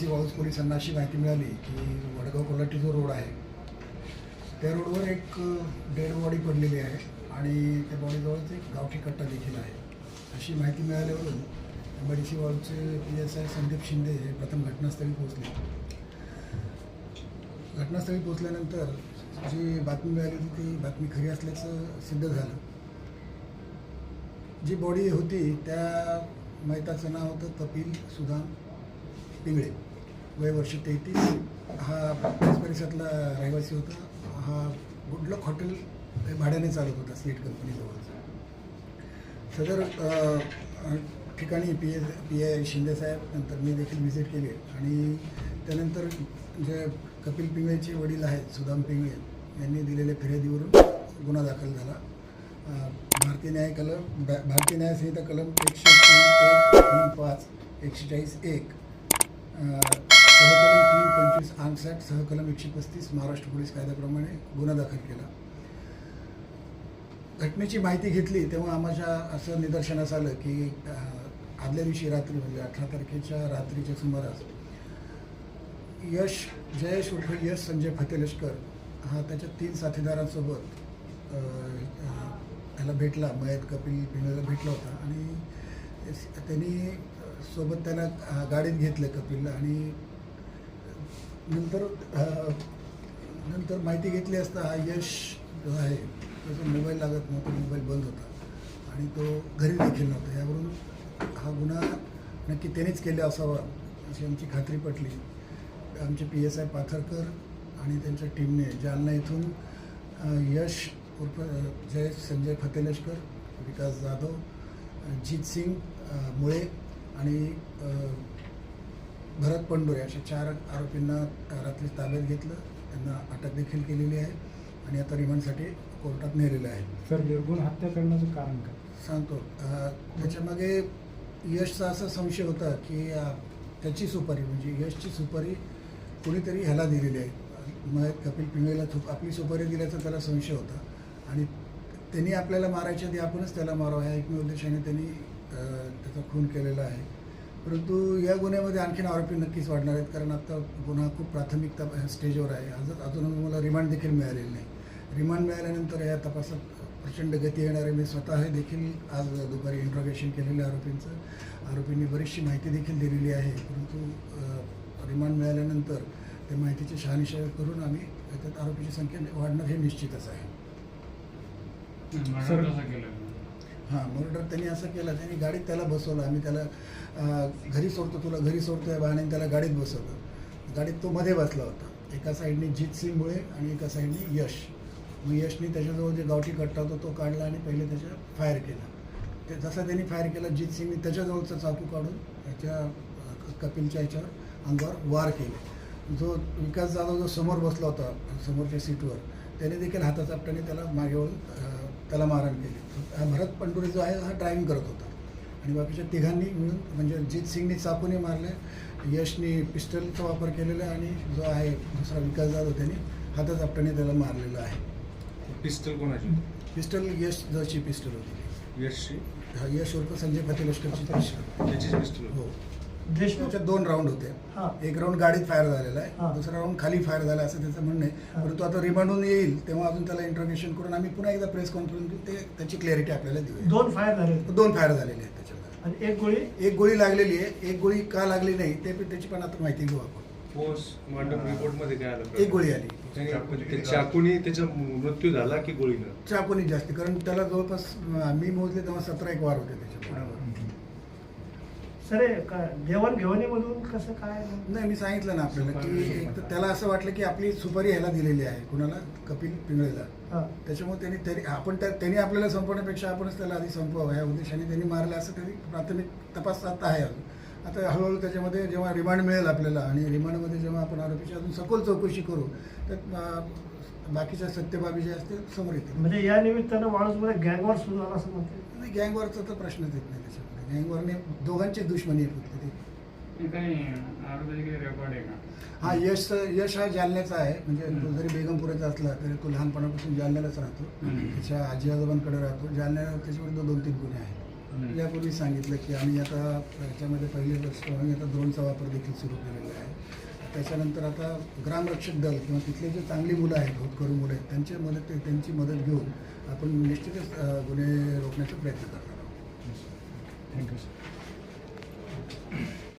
C वाऊस पोलिसांना अशी माहिती मिळाली की वडगाव कोल्हाटी जो रोड आहे त्या रोडवर एक डेड बॉडी पडलेली आहे आणि त्या बॉडीजवळच एक गावठी कट्टा देखील आहे. अशी माहिती मिळाल्यावरून M I D C वाऊसचे P S I Sandeep Shinde हे प्रथम घटनास्थळी पोहोचले. घटनास्थळी पोहोचल्यानंतर जी बातमी मिळाली होती ती बातमी खरी असल्याचं सिद्ध झालं. जी बॉडी होती त्या मैताचं नाव होतं कपिल सुधान पिंगळे. वय वर्ष तेहतीस हा त्याच परिसरातला रहिवासी होता. हा गुडलक हॉटेल हे भाड्याने चालत होता स्टेट कंपनीजवळचा सदर ठिकाणी पी एस पी आय शिंदेसाहेब नंतर मी देखील व्हिजिट केली. आणि त्यानंतर जे कपिल पिंगळेचे वडील आहेत सुदाम पिंगळे यांनी दिलेल्या फिर्यादीवरून गुन्हा दाखल झाला. भारतीय न्याय कलम भारतीय न्याय संहिता कलम एकशे तीन एक तीन पाच एकशे चाळीस एक सहकलम तीन पंचवीस आनसॅट सहकलम एकशे पस्तीस महाराष्ट्र पोलीस कायद्याप्रमाणे गुन्हा दाखल केला. घटनेची माहिती घेतली तेव्हा आम्हाला असं निदर्शनास आलं की आदल्या दिवशी रात्री म्हणजे अठरा तारखेच्या रात्रीच्या सुमारास यश जयेश उर्फ यश संजय फते लष्कर हा त्याच्या तीन साथीदारांसोबत ह्याला भेटला मयत कपिल पिंगळेला भेटला होता. आणि त्यांनी सोबत त्याला गाडीत घेतलं कपिलला आणि नंतर नंतर माहिती घेतली असता हा यश जो आहे त्याचा मोबाईल लागत नव्हता मोबाईल बंद होता. आणि तो घरी देखील नव्हता. यावरून हा गुन्हा नक्की त्यानेच केला असावा अशी आमची खात्री पटली. आमचे पी एस आय पाथरकर आणि त्यांच्या टीमने जालना इथून यश उर्फ जय संजय फतेलष्कर विकास जाधव जीत सिंग मुळे आणि भरत पंडोरे अशा चार आरोपींना रात्री ताब्यात घेतलं. त्यांना अटक देखील केलेली आहे आणि आता रिमांडसाठी कोर्टात नेलेलं आहे. सर निर्गुण हत्या करण्याचं कारण काय? सांगतो. त्याच्यामागे यशचा असा संशय होता की अ, त्याची सुपारी म्हणजे यशची सुपारी कोणीतरी ह्याला दिलेली आहे. मग कपिल पिंगळेला सुप आपली सुपारी दिल्याचा त्याला संशय होता. आणि त्यांनी आपल्याला मारायच्या आधी आपणच त्याला मारावं ह्या एकमेव उद्देशाने त्यांनी अ, त्याचा खून केलेला आहे. परंतु या गुन्ह्यामध्ये आणखीन आरोपी नक्कीच वाढणार आहेत कारण आता गुन्हा खूप प्राथमिक तप स्टेजवर आहे. अजून अजून मला रिमांड देखील मिळालेलं नाही. रिमांड मिळाल्यानंतर या तपासात प्रचंड गती येणार आहे मी स्वतः देखील आज दुपारी इंट्रोगेशन केलेलं आहे आरोपींचं आरोपींनी बरीचशी माहिती देखील दिलेली आहे. परंतु रिमांड मिळाल्यानंतर त्या माहितीची शहानिशा करून आम्ही त्यात आरोपीची संख्या वाढणं हे निश्चितच आहे. सर- कसं केलं हां मर्डर त्यांनी असं केलं त्यांनी गाडीत त्याला बसवलं आम्ही त्याला घरी सोडतो तुला घरी सोडतो या बहाण्याने त्याला गाडीत बसवलं. गाडीत तो मध्ये बसला होता. एका साईडने जीत सिंग मुळे आणि एका साईडने यश. मग यशने त्याच्याजवळ जे गावठी कट्टा होता तो काढला आणि पहिले त्याच्या फायर केला. ते जसा त्यांनी फायर केला जीत सिंगने त्याच्याजवळचा चाकू काढून त्याच्या कपिलच्या याच्यावर अंगावर वार केले. जो विकास जाधव जो समोर बसला होता समोरच्या सीटवर त्याने देखील हाताचा त्याला मागे वळून त्याला मारहाण केली. हा भरत पंडुरे जो आहे हा ड्रायव्हिंग करत होता. आणि बाकीच्या तिघांनी मिळून म्हणजे जीत सिंगने चाकूने मारले यशने पिस्टलचा वापर केलेला आणि जो आहे दुसरा विकास जाधव त्यांनी हाताचा आपट्याने त्याला मारलेला आहे. पिस्टल कोणाची? पिस्टल यश जशी पिस्टल होती. यशची? हा यश उर्फ संजय लष्करची. पिस्टल त्याचीच पिस्टल हो. देशमुख त्याच्यात दोन राऊंड होते. हा. एक राऊंड गाडीत फायर झालेला हा. आहे दुसरा राऊंड खाली फायर झाला असं त्याचं म्हणणं आहे. परंतु आता रिमांडून येईल तेव्हा अजून त्याला इंट्रोगेशन करून आम्ही पुन्हा एकदा प्रेस कॉन्फरन्स ते त्याची क्लॅरिटी आपल्याला देऊया. दोन फायर झाले दोन फायर झालेले आहेत त्याच्यामध्ये. आणि एक गोळी? एक गोळी लागलेली आहे एक गोळी का लागली नाही ते त्याची पण आता माहिती घेऊ आपण. पोस्ट मॉर्टम रिपोर्टमध्ये काय आलं? एक गोळी आली. चाकूनी त्याचा मृत्यू झाला की गोळीनं? चाकूनी जास्त कारण त्याला जवळपास मी मोजले तेव्हा सतरा एक वार होते त्याच्या सर देवाणघेवाणीमधून कसं काय? नाही मी सांगितलं ना आपल्याला की एक तर त्याला असं वाटलं की आपली सुपारी ह्याला दिलेली आहे कुणाला? कपिल पिंगळेला. हा. त्याच्यामुळे त्यांनी त्यांनी आपण त्या त्यांनी आपल्याला संपवण्यापेक्षा आपणच त्याला आधी संपवावं. या उद्देशाने त्यांनी मारलं असं त्यांनी प्राथमिक तपास आता आहे अजून. आता हळूहळू त्याच्यामध्ये जेव्हा रिमांड मिळेल आपल्याला आणि रिमांडमध्ये जेव्हा आपण आरोपीची अजून सखोल चौकशी करू तर बाकीच्या सत्यबाबी जे असतील समोर येतील. म्हणजे या निमित्तानं माणूस गँगवर सुरू झाला असं म्हणते गँगवरचा तर प्रश्नच येत नाही त्याच्यामध्ये. गँगवरने दोघांची दुश्मनी आहे फक्त ती. हे यश यश हा जालन्याचा आहे. म्हणजे तो जरी बेगमपुराचा असला तरी तो लहानपणापासून जालन्यालाच राहतो. त्याच्या आजी आजोबांकडे राहतो. जालन्याला त्याच्यावर दोन तीन गुन्हे आहेत. यापूर्वी सांगितलं की आम्ही आता याच्यामध्ये पहिली आम्ही आता ड्रोनचा वापर देखील सुरू केलेला आहे. त्याच्यानंतर आता ग्रामरक्षक दल किंवा तिथले जे चांगली मुलं आहेत होतकरू मुलं आहेत त्यांच्या मदत त्यांची मदत घेऊन आपण निश्चितच गुन्हे रोखण्याचा प्रयत्न करणार आहोत. Thank you sir